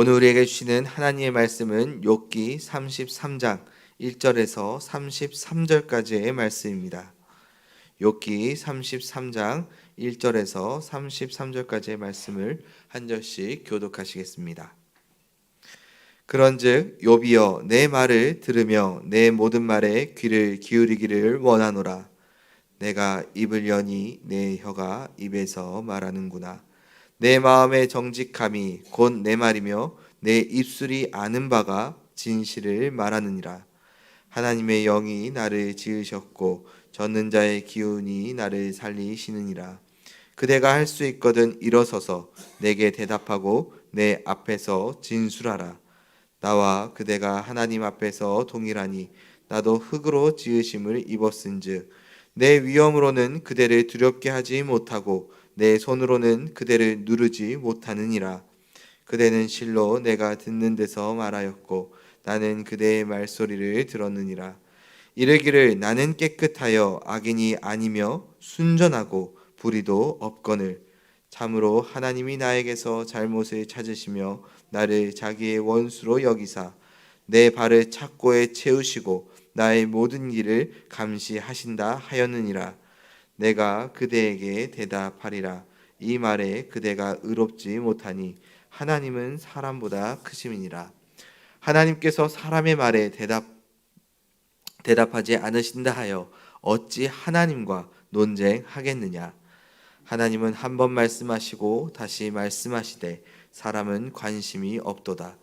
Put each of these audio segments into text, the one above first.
오늘 우리에게 주시는 하나님의 말씀은 욥기 33장 1절에서 33절까지의 말씀입니다. 욥기 33장 1절에서 33절까지의 말씀을 한 절씩 교독하시겠습니다. 그런즉 욥이여 내 말을 들으며 내 모든 말에 귀를 기울이기를 원하노라 내가 입을 여니 내 혀가 입에서 말하는구나 내 마음의 정직함이 곧 내 말이며 내 입술이 아는 바가 진실을 말하느니라. 하나님의 영이 나를 지으셨고 젖는 자의 기운이 나를 살리시느니라. 그대가 할 수 있거든 일어서서 내게 대답하고 내 앞에서 진술하라. 나와 그대가 하나님 앞에서 동일하니 나도 흙으로 지으심을 입었은즉 내 위엄으로는 그대를 두렵게 하지 못하고 내 손으로는 그대를 누르지 못하느니라. 그대는 실로 내가 듣는 데서 말하였고 나는 그대의 말소리를 들었느니라. 이르기를 나는 깨끗하여 악인이 아니며 순전하고 불의도 없거늘. 참으로 하나님이 나에게서 잘못을 찾으시며 나를 자기의 원수로 여기사 내 발을 착고에 채우시고 나의 모든 길을 감시하신다 하였느니라 내가 그대에게 대답하리라. 이 말에 그대가 의롭지 못하니 하나님은 사람보다 크심이니라. 하나님께서 사람의 말에 대답 대답하지 않으신다 하여 어찌 하나님과 논쟁하겠느냐? 하나님은 한 번 말씀하시고 다시 말씀하시되 사람은 관심이 없도다.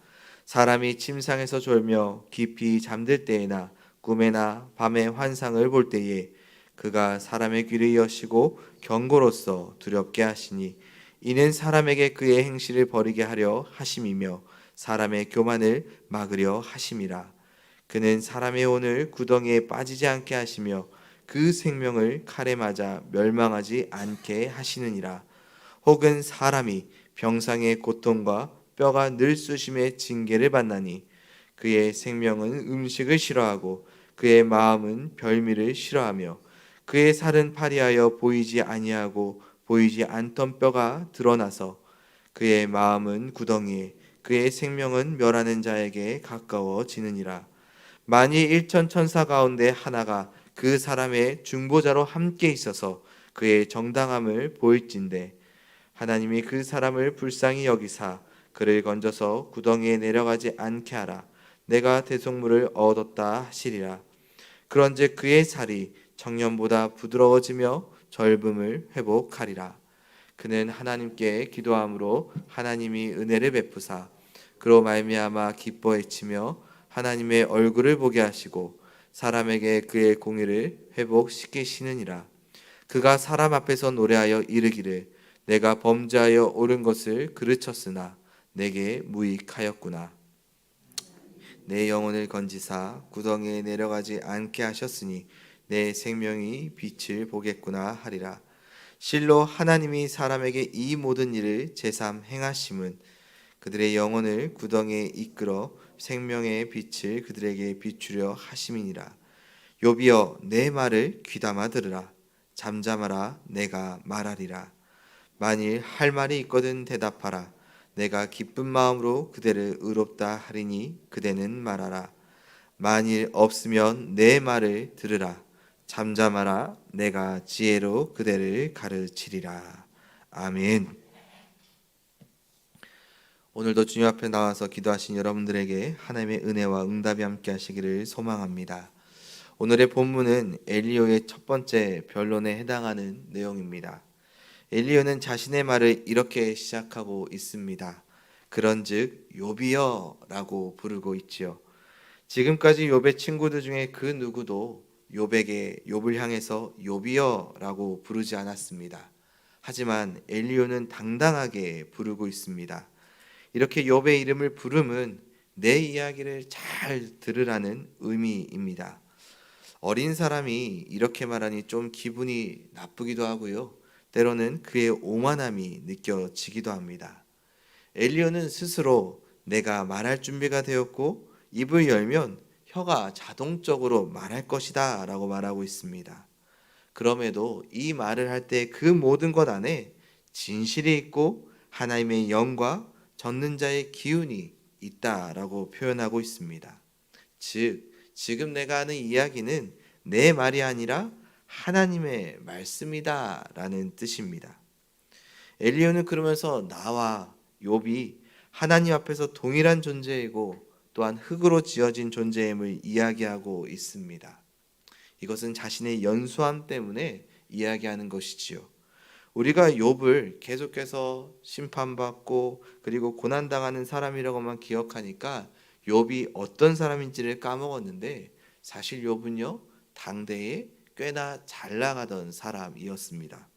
사람이 침상에서 졸며 깊이 잠들 때에나 꿈에나 밤에 환상을 볼 때에 그가 사람의 귀를 여시고 경고로서 두렵게 하시니 이는 사람에게 그의 행실을 버리게 하려 하심이며 사람의 교만을 막으려 하심이라. 그는 사람의 혼을 구덩이에 빠지지 않게 하시며 그 생명을 칼에 맞아 멸망하지 않게 하시느니라. 혹은 사람이 병상의 고통과 뼈가 늘 쑤심의 징계를 받나니 그의 생명은 음식을 싫어하고 그의 마음은 별미를 싫어하며 그의 살은 파리하여 보이지 아니하고 보이지 않던 뼈가 드러나서 그의 마음은 구덩이에 그의 생명은 멸하는 자에게 가까워지느니라. 만일 일천 천사 가운데 하나가 그 사람의 중보자로 함께 있어서 그의 정당함을 보일진대. 하나님이 그 사람을 불쌍히 여기사 그를 건져서 구덩이에 내려가지 않게 하라. 내가 대속물을 얻었다 하시리라. 그런즉 그의 살이 청년보다 부드러워지며 젊음을 회복하리라 그는 하나님께 기도함으로 하나님이 은혜를 베푸사 그로 말미암아 기뻐해치며 하나님의 얼굴을 보게 하시고 사람에게 그의 공의를 회복시키시느니라. 그가 사람 앞에서 노래하여 이르기를 내가 범죄하여 옳은 것을 그르쳤으나 내게 무익하였구나. 내 영혼을 건지사 구덩이에 내려가지 않게 하셨으니 내 생명이 빛을 보겠구나 하리라. 실로 하나님이 사람에게 이 모든 일을 제삼 행하심은 그들의 영혼을 구덩이에 이끌어 생명의 빛을 그들에게 비추려 하심이니라. 요비여 내 말을 귀담아 들으라. 잠잠하라 내가 말하리라. 만일 할 말이 있거든 대답하라. 내가 기쁜 마음으로 그대를 의롭다 하리니 그대는 말하라. 만일 없으면 내 말을 들으라. 잠잠하라 내가 지혜로 그대를 가르치리라. 아멘. 오늘도 주님 앞에 나와서 기도하신 여러분들에게 하나님의 은혜와 응답이 함께 하시기를 소망합니다. 오늘의 본문은 엘리오의 첫 번째 변론에 해당하는 내용입니다. 엘리오는 자신의 말을 이렇게 시작하고 있습니다. 그런즉 욥이여라고 부르고 있지요. 지금까지 욥의 친구들 중에 그 누구도 욥에게 욥을 향해서 욥이여라고 부르지 않았습니다. 하지만 엘리오는 당당하게 부르고 있습니다. 이렇게 욥의 이름을 부름은 내 이야기를 잘 들으라는 의미입니다. 어린 사람이 이렇게 말하니 좀 기분이 나쁘기도 하고요. 때로는 그의 오만함이 느껴지기도 합니다. 엘리오는 스스로 내가 말할 준비가 되었고 입을 열면 혀가 자동적으로 말할 것이다 라고 말하고 있습니다. 그럼에도 이 말을 할 때 그 모든 것 안에 진실이 있고 하나님의 영과 젖는 자의 기운이 있다 라고 표현하고 있습니다. 즉, 지금 내가 하는 이야기는 내 말이 아니라 하나님의 말씀이다 라는 뜻입니다. 엘리오는 그러면서 나와 욥이 하나님 앞에서 동일한 존재이고 또한 흙으로 지어진 존재임을 이야기하고 있습니다. 이것은 자신의 연소함 때문에 이야기하는 것이지요. 우리가 욥을 계속해서 심판받고 그리고 고난 당하는 사람이라고만 기억하니까 욥이 어떤 사람인지를 까먹었는데 사실 욥은요 당대에 꽤나 잘 나가던 사람이었습니다.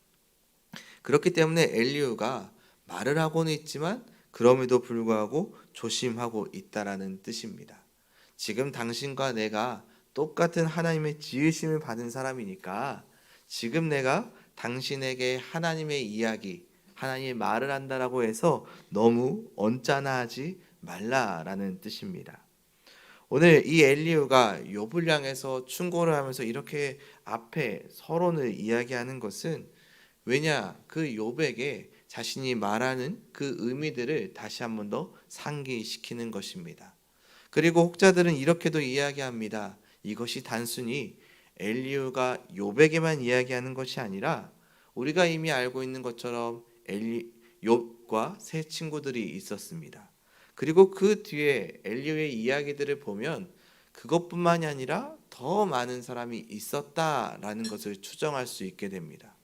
그렇기 때문에 엘리우가 말을 하고는 있지만 그럼에도 불구하고 조심하고 있다라는 뜻입니다. 지금 당신과 내가 똑같은 하나님의 지으심을 받은 사람이니까 지금 내가 당신에게 하나님의 이야기, 하나님의 말을 한다라고 해서 너무 언짢아하지 말라라는 뜻입니다. 오늘 이 엘리우가 욥을 향해서 충고를 하면서 이렇게 앞에 서론을 이야기하는 것은 왜냐 그 욥에게 자신이 말하는 그 의미들을 다시 한 번 더 상기시키는 것입니다. 그리고 혹자들은 이렇게도 이야기합니다. 이것이 단순히 엘리우가 욥에게만 이야기하는 것이 아니라 우리가 이미 알고 있는 것처럼 엘리 욥과 세 친구들이 있었습니다. 그리고 그 뒤에 엘리우의 이야기들을 보면 그것뿐만이 아니라 더 많은 사람이 있었다라는 것을 추정할 수 있게 됩니다.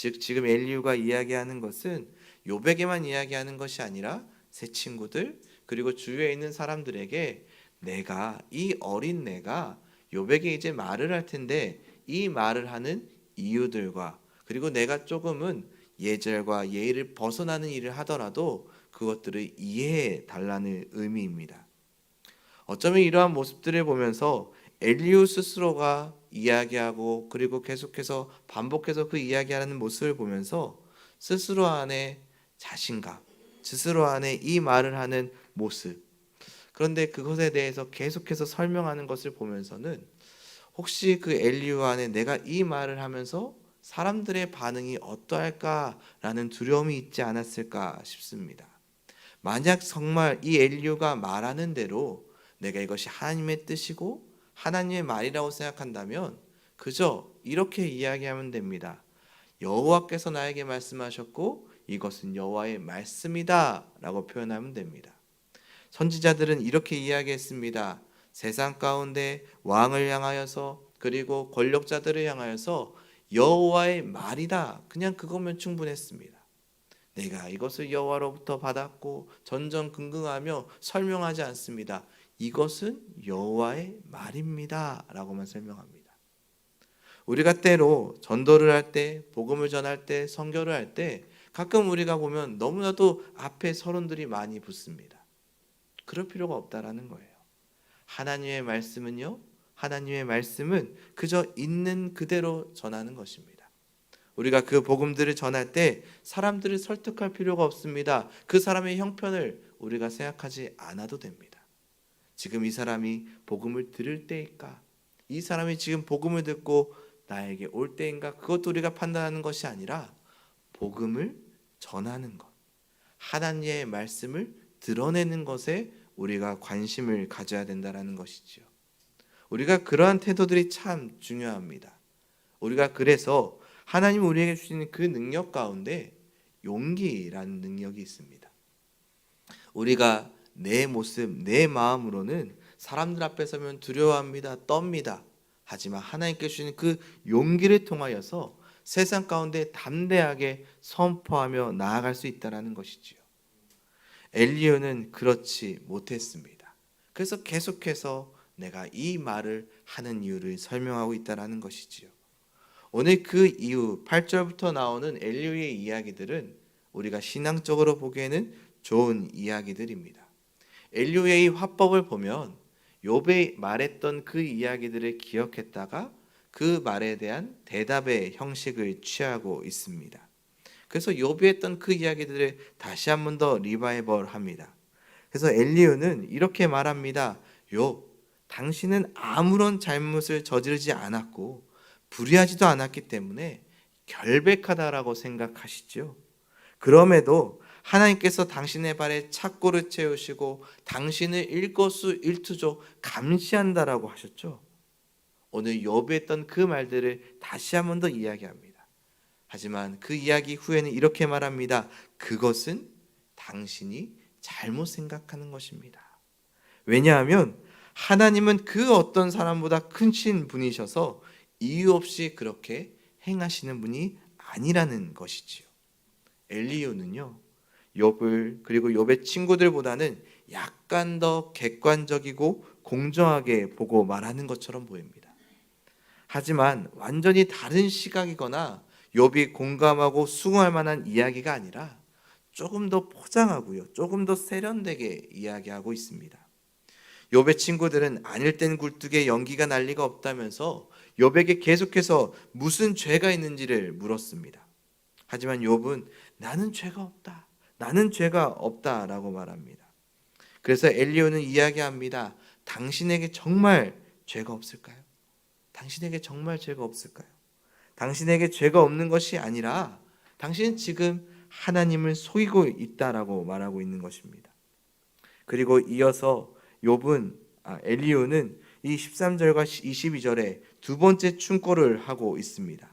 즉 지금 엘리우가 이야기하는 것은 욥에게만 이야기하는 것이 아니라 세 친구들 그리고 주위에 있는 사람들에게 내가 이 어린 내가 욥에게 이제 말을 할 텐데 이 말을 하는 이유들과 그리고 내가 조금은 예절과 예의를 벗어나는 일을 하더라도 그것들을 이해해 달라는 의미입니다. 어쩌면 이러한 모습들을 보면서 엘리우 스스로가 이야기하고 그리고 계속해서 반복해서 그 이야기하는 모습을 보면서 스스로 안에 자신감, 스스로 안에 이 말을 하는 모습. 그런데 그것에 대해서 계속해서 설명하는 것을 보면서는 혹시 그 엘리우 안에 내가 이 말을 하면서 사람들의 반응이 어떠할까라는 두려움이 있지 않았을까 싶습니다. 만약 정말 이 엘리우가 말하는 대로 내가 이것이 하나님의 뜻이고 하나님의 말이라고 생각한다면 그저 이렇게 이야기하면 됩니다. 여호와께서 나에게 말씀하셨고 이것은 여호와의 말씀이다라고 표현하면 됩니다. 선지자들은 이렇게 이야기했습니다. 세상 가운데 왕을 향하여서 그리고 권력자들을 향하여서 여호와의 말이다. 그냥 그거면 충분했습니다. 내가 이것을 여호와로부터 받았고 전전긍긍하며 설명하지 않습니다. 이것은 여호와의 말입니다라고만 설명합니다. 우리가 때로 전도를 할 때, 복음을 전할 때, 선교를 할 때 가끔 우리가 보면 너무나도 앞에 서론들이 많이 붙습니다. 그럴 필요가 없다라는 거예요. 하나님의 말씀은요. 하나님의 말씀은 그저 있는 그대로 전하는 것입니다. 우리가 그 복음들을 전할 때 사람들을 설득할 필요가 없습니다. 그 사람의 형편을 우리가 생각하지 않아도 됩니다. 지금 이 사람이 복음을 들을 때일까? 이 사람이 지금 복음을 듣고 나에게 올 때인가? 그것도 우리가 판단하는 것이 아니라 복음을 전하는 것. 하나님의 말씀을 드러내는 것에 우리가 관심을 가져야 된다라는 것이지요. 우리가 그러한 태도들이 참 중요합니다. 우리가 그래서 하나님 우리에게 주시는 그 능력 가운데 용기라는 능력이 있습니다. 우리가 내 모습, 내 마음으로는 사람들 앞에 서면 두려워합니다. 떱니다. 하지만 하나님께 주시는 그 용기를 통하여서 세상 가운데 담대하게 선포하며 나아갈 수 있다라는 것이지요. 엘리오는 그렇지 못했습니다. 그래서 계속해서 내가 이 말을 하는 이유를 설명하고 있다라는 것이지요. 오늘 그 이후 8절부터 나오는 엘리오의 이야기들은 우리가 신앙적으로 보기에는 좋은 이야기들입니다. 엘리오의 화법을 보면 욥이 말했던 그 이야기들을 기억했다가 그 말에 대한 대답의 형식을 취하고 있습니다. 그래서 욥이 했던 그 이야기들을 다시 한 번 더 리바이벌합니다. 그래서 엘리우는 이렇게 말합니다. 욥, 당신은 아무런 잘못을 저지르지 않았고 불의하지도 않았기 때문에 결백하다라고 생각하시죠. 그럼에도 하나님께서 당신의 발에 착고를 채우시고 당신을 일거수 일투족 감시한다라고 하셨죠. 오늘 욥이 했던 그 말들을 다시 한 번 더 이야기합니다. 하지만 그 이야기 후에는 이렇게 말합니다. 그것은 당신이 잘못 생각하는 것입니다. 왜냐하면 하나님은 그 어떤 사람보다 크신 분이셔서 이유 없이 그렇게 행하시는 분이 아니라는 것이지요. 엘리오는요. 욥을 그리고 욥의 친구들보다는 약간 더 객관적이고 공정하게 보고 말하는 것처럼 보입니다. 하지만 완전히 다른 시각이거나 욥이 공감하고 수긍할 만한 이야기가 아니라 조금 더 포장하고요. 조금 더 세련되게 이야기하고 있습니다. 욥의 친구들은 아닐 땐 굴뚝에 연기가 날 리가 없다면서 욥에게 계속해서 무슨 죄가 있는지를 물었습니다. 하지만 욥은 나는 죄가 없다. 나는 죄가 없다라고 말합니다. 그래서 엘리오는 이야기합니다. 당신에게 정말 죄가 없을까요? 당신에게 정말 죄가 없을까요? 당신에게 죄가 없는 것이 아니라 당신은 지금 하나님을 속이고 있다라고 말하고 있는 것입니다. 그리고 이어서 욥은 아, 엘리오는 이 13절과 22절에 두 번째 충고를 하고 있습니다.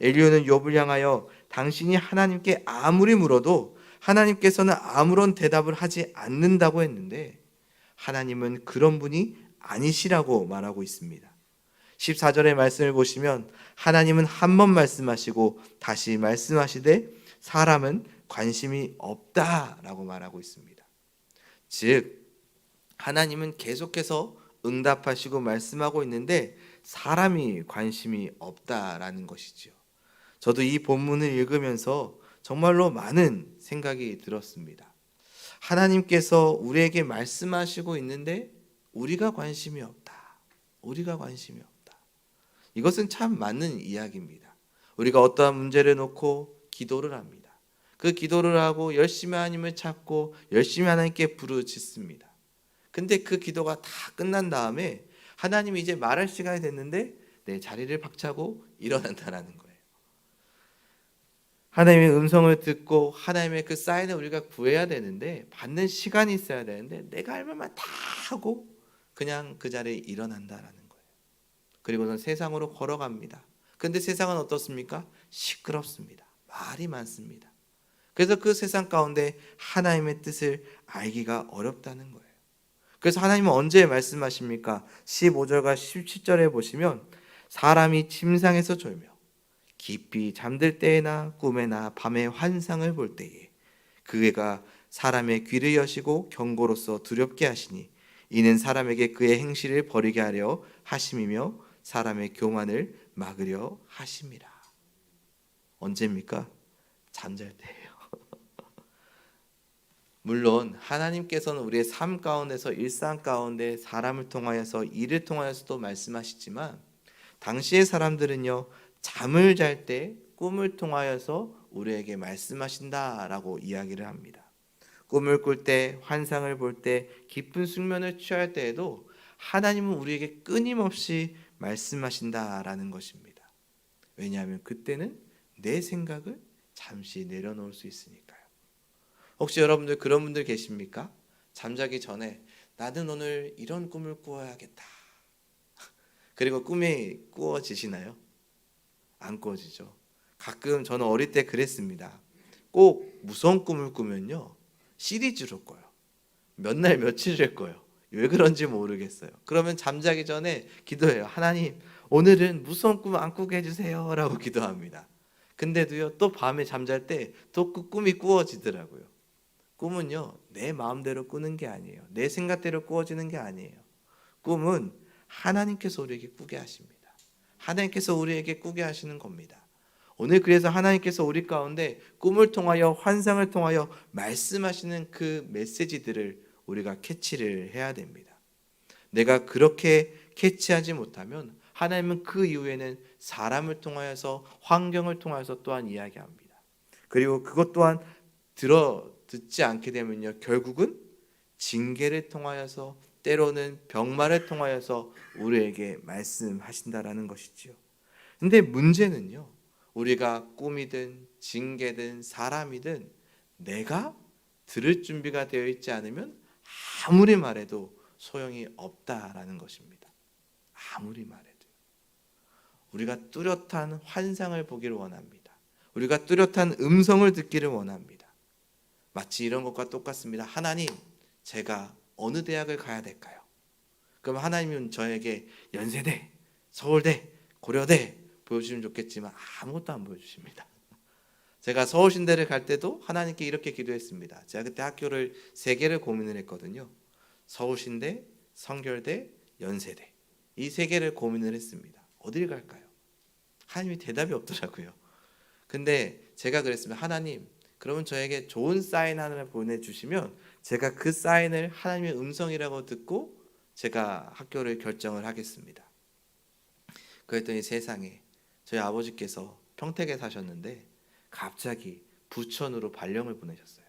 엘리오는 욥을 향하여 당신이 하나님께 아무리 물어도 하나님께서는 아무런 대답을 하지 않는다고 했는데 하나님은 그런 분이 아니시라고 말하고 있습니다. 14절의 말씀을 보시면 하나님은 한 번 말씀하시고 다시 말씀하시되 사람은 관심이 없다라고 말하고 있습니다. 즉 하나님은 계속해서 응답하시고 말씀하고 있는데 사람이 관심이 없다라는 것이지요. 저도 이 본문을 읽으면서 정말로 많은 생각이 들었습니다. 하나님께서 우리에게 말씀하시고 있는데 우리가 관심이 없다. 우리가 관심이 없다. 이것은 참 맞는 이야기입니다. 우리가 어떠한 문제를 놓고 기도를 합니다. 그 기도를 하고 열심히 하나님을 찾고 열심히 하나님께 부르짖습니다. 근데 그 기도가 다 끝난 다음에 하나님이 이제 말할 시간이 됐는데 내 자리를 박차고 일어난다라는 거예요. 하나님의 음성을 듣고 하나님의 그 사인을 우리가 구해야 되는데 받는 시간이 있어야 되는데 내가 할 말만 다 하고 그냥 그 자리에 일어난다라는 거예요. 그리고는 세상으로 걸어갑니다. 근데 세상은 어떻습니까? 시끄럽습니다. 말이 많습니다. 그래서 그 세상 가운데 하나님의 뜻을 알기가 어렵다는 거예요. 그래서 하나님은 언제 말씀하십니까? 15절과 17절에 보시면 사람이 침상에서 졸며 깊이 잠들 때에나 꿈에나 밤에 환상을 볼 때에 그가 사람의 귀를 여시고 경고로서 두렵게 하시니 이는 사람에게 그의 행실을 버리게 하려 하심이며 사람의 교만을 막으려 하심이라. 언제입니까? 잠잘 때예요. 물론 하나님께서는 우리의 삶 가운데서 일상 가운데 사람을 통하여서 일을 통하여서도 말씀하시지만 당시의 사람들은요 잠을 잘 때 꿈을 통하여서 우리에게 말씀하신다라고 이야기를 합니다. 꿈을 꿀 때, 환상을 볼 때, 깊은 숙면을 취할 때에도 하나님은 우리에게 끊임없이 말씀하신다라는 것입니다. 왜냐하면 그때는 내 생각을 잠시 내려놓을 수 있으니까요. 혹시 여러분들 그런 분들 계십니까? 잠자기 전에 나는 오늘 이런 꿈을 꾸어야겠다. 그리고 꿈이 꾸어지시나요? 안 꾸어지죠. 가끔 저는 어릴 때 그랬습니다. 꼭 무서운 꿈을 꾸면요. 시리즈로 꿔요. 몇 날 며칠을 꿔요. 왜 그런지 모르겠어요. 그러면 잠자기 전에 기도해요. 하나님, 오늘은 무서운 꿈 안 꾸게 해주세요. 라고 기도합니다. 근데도요, 또 밤에 잠잘 때 또 그 꿈이 꾸어지더라고요. 꿈은요, 내 마음대로 꾸는 게 아니에요. 내 생각대로 꾸어지는 게 아니에요. 꿈은 하나님께서 우리에게 꾸게 하십니다. 하나님께서 우리에게 꾸게 하시는 겁니다. 오늘 그래서 하나님께서 우리 가운데 꿈을 통하여 환상을 통하여 말씀하시는 그 메시지들을 우리가 캐치를 해야 됩니다. 내가 그렇게 캐치하지 못하면 하나님은 그 이후에는 사람을 통하여서 환경을 통하여서 또한 이야기합니다. 그리고 그것 또한 들어 듣지 않게 되면요 결국은 징계를 통하여서 때로는 병마를 통하여서 우리에게 말씀하신다라는 것이지요. 근데 문제는요. 우리가 꿈이든 징계든 사람이든 내가 들을 준비가 되어 있지 않으면 아무리 말해도 소용이 없다라는 것입니다. 아무리 말해도 우리가 뚜렷한 환상을 보기를 원합니다. 우리가 뚜렷한 음성을 듣기를 원합니다. 마치 이런 것과 똑같습니다. 하나님, 제가 어느 대학을 가야 될까요? 그럼 하나님은 저에게 연세대, 서울대, 고려대 보여주시면 좋겠지만 아무것도 안 보여주십니다. 제가 서울신대를 갈 때도 하나님께 이렇게 기도했습니다. 제가 그때 학교를 세 개를 고민을 했거든요. 서울신대, 성결대, 연세대 이 세 개를 고민을 했습니다. 어딜 갈까요? 하나님이 대답이 없더라고요. 근데 제가 그랬습니다. 하나님, 그러면 저에게 좋은 사인 하나를 보내주시면 제가 그 사인을 하나님의 음성이라고 듣고 제가 학교를 결정을 하겠습니다. 그랬더니 세상에 저희 아버지께서 평택에 사셨는데 갑자기 부천으로 발령을 보내셨어요.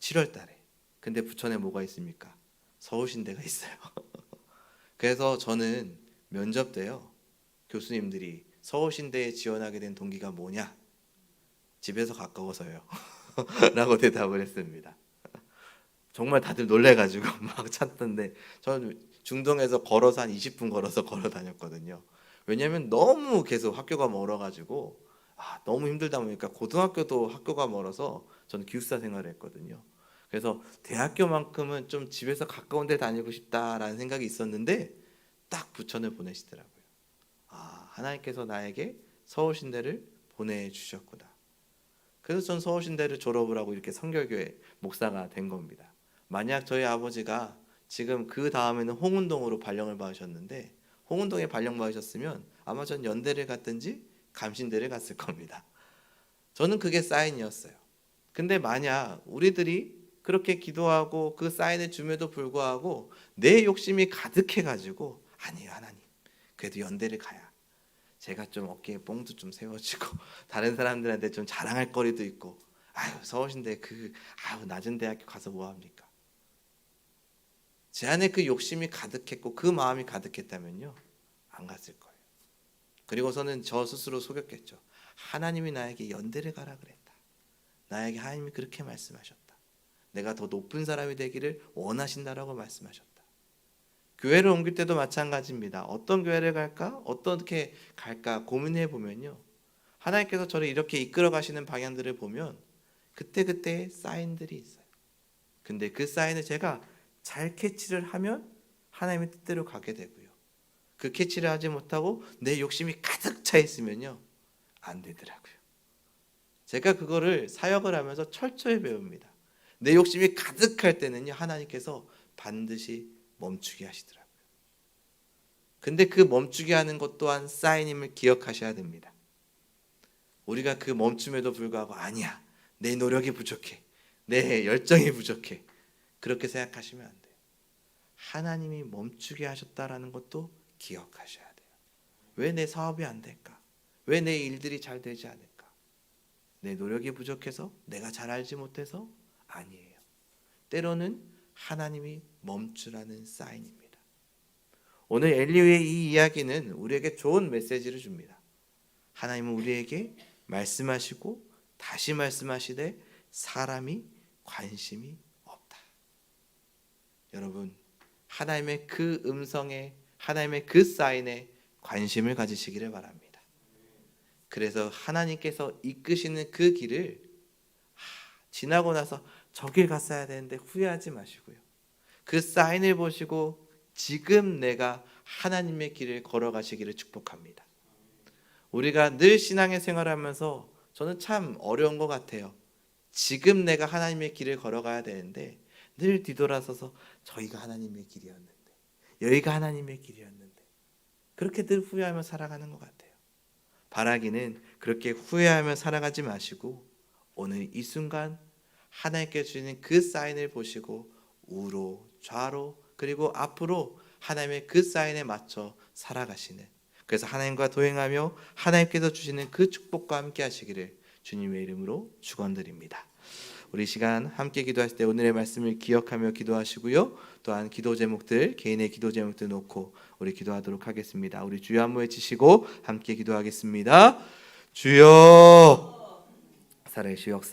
7월 달에. 근데 부천에 뭐가 있습니까? 서울신대가 있어요. 그래서 저는 면접 때요. 교수님들이 서울신대에 지원하게 된 동기가 뭐냐? 집에서 가까워서요. 라고 대답을 했습니다. 정말 다들 놀래가지고 막 찾던데 저는 중동에서 걸어서 한 20분 걸어서 걸어 다녔거든요. 왜냐하면 너무 계속 학교가 멀어가지고 아, 너무 힘들다 보니까 고등학교도 학교가 멀어서 저는 기숙사 생활을 했거든요. 그래서 대학교만큼은 좀 집에서 가까운 데 다니고 싶다라는 생각이 있었는데 딱 부천을 보내시더라고요. 아, 하나님께서 나에게 서울신대를 보내주셨구나. 그래서 전 서울신대를 졸업을 하고 이렇게 성결교회 목사가 된 겁니다. 만약 저희 아버지가 지금 그 다음에는 홍은동으로 발령을 받으셨는데 홍은동에 발령 받으셨으면 아마 전 연대를 갔든지 감신대를 갔을 겁니다. 저는 그게 사인이었어요. 근데 만약 우리들이 그렇게 기도하고 그 사인을 줌에도 불구하고 내 욕심이 가득해 가지고 아니요 하나님 그래도 연대를 가야 제가 좀 어깨에 뽕도 좀 세워지고 다른 사람들한테 좀 자랑할 거리도 있고 아유 서울신대 그 아유 낮은 대학교 가서 뭐 합니까? 제 안에 그 욕심이 가득했고 그 마음이 가득했다면요 안 갔을 거예요. 그리고서는 저 스스로 속였겠죠. 하나님이 나에게 연대를 가라 그랬다. 나에게 하나님이 그렇게 말씀하셨다. 내가 더 높은 사람이 되기를 원하신다라고 말씀하셨다. 교회를 옮길 때도 마찬가지입니다. 어떤 교회를 갈까? 어떻게 갈까? 고민해 보면요. 하나님께서 저를 이렇게 이끌어 가시는 방향들을 보면 그때그때 사인들이 있어요. 근데 그 사인을 제가 잘 캐치를 하면 하나님의 뜻대로 가게 되고요. 그 캐치를 하지 못하고 내 욕심이 가득 차 있으면요. 안 되더라고요. 제가 그거를 사역을 하면서 철저히 배웁니다. 내 욕심이 가득할 때는요. 하나님께서 반드시 멈추게 하시더라고요. 근데 그 멈추게 하는 것 또한 사인임을 기억하셔야 됩니다. 우리가 그 멈춤에도 불구하고 아니야. 내 노력이 부족해. 내 열정이 부족해. 그렇게 생각하시면. 하나님이 멈추게 하셨다라는 것도 기억하셔야 돼요. 왜 내 사업이 안 될까? 왜 내 일들이 잘 되지 않을까? 내 노력이 부족해서 내가 잘 알지 못해서 아니에요. 때로는 하나님이 멈추라는 사인입니다. 오늘 엘리우의 이 이야기는 우리에게 좋은 메시지를 줍니다. 하나님은 우리에게 말씀하시고 다시 말씀하시되 사람이 관심이 없다. 여러분, 하나님의 그 음성에 하나님의 그 사인에 관심을 가지시기를 바랍니다. 그래서 하나님께서 이끄시는 그 길을 지나고 나서 저길 갔어야 되는데 후회하지 마시고요. 그 사인을 보시고 지금 내가 하나님의 길을 걸어가시기를 축복합니다. 우리가 늘 신앙의 생활하면서 저는 참 어려운 것 같아요. 지금 내가 하나님의 길을 걸어가야 되는데 늘 뒤돌아서서 저희가 하나님의 길이었는데 여기가 하나님의 길이었는데 그렇게 늘 후회하며 살아가는 것 같아요. 바라기는 그렇게 후회하며 살아가지 마시고 오늘 이 순간 하나님께 주시는 그 사인을 보시고 우로 좌로 그리고 앞으로 하나님의 그 사인에 맞춰 살아가시는 그래서 하나님과 도행하며 하나님께서 주시는 그 축복과 함께 하시기를 주님의 이름으로 축원드립니다. 우리 시간 함께 기도하실 때 오늘의 말씀을 기억하며 기도하시고요. 또한 기도 제목들 개인의 기도 제목들 놓고 우리 기도하도록 하겠습니다. 우리 주여 한번 외치시고 함께 기도하겠습니다. 주여 살아계시 역사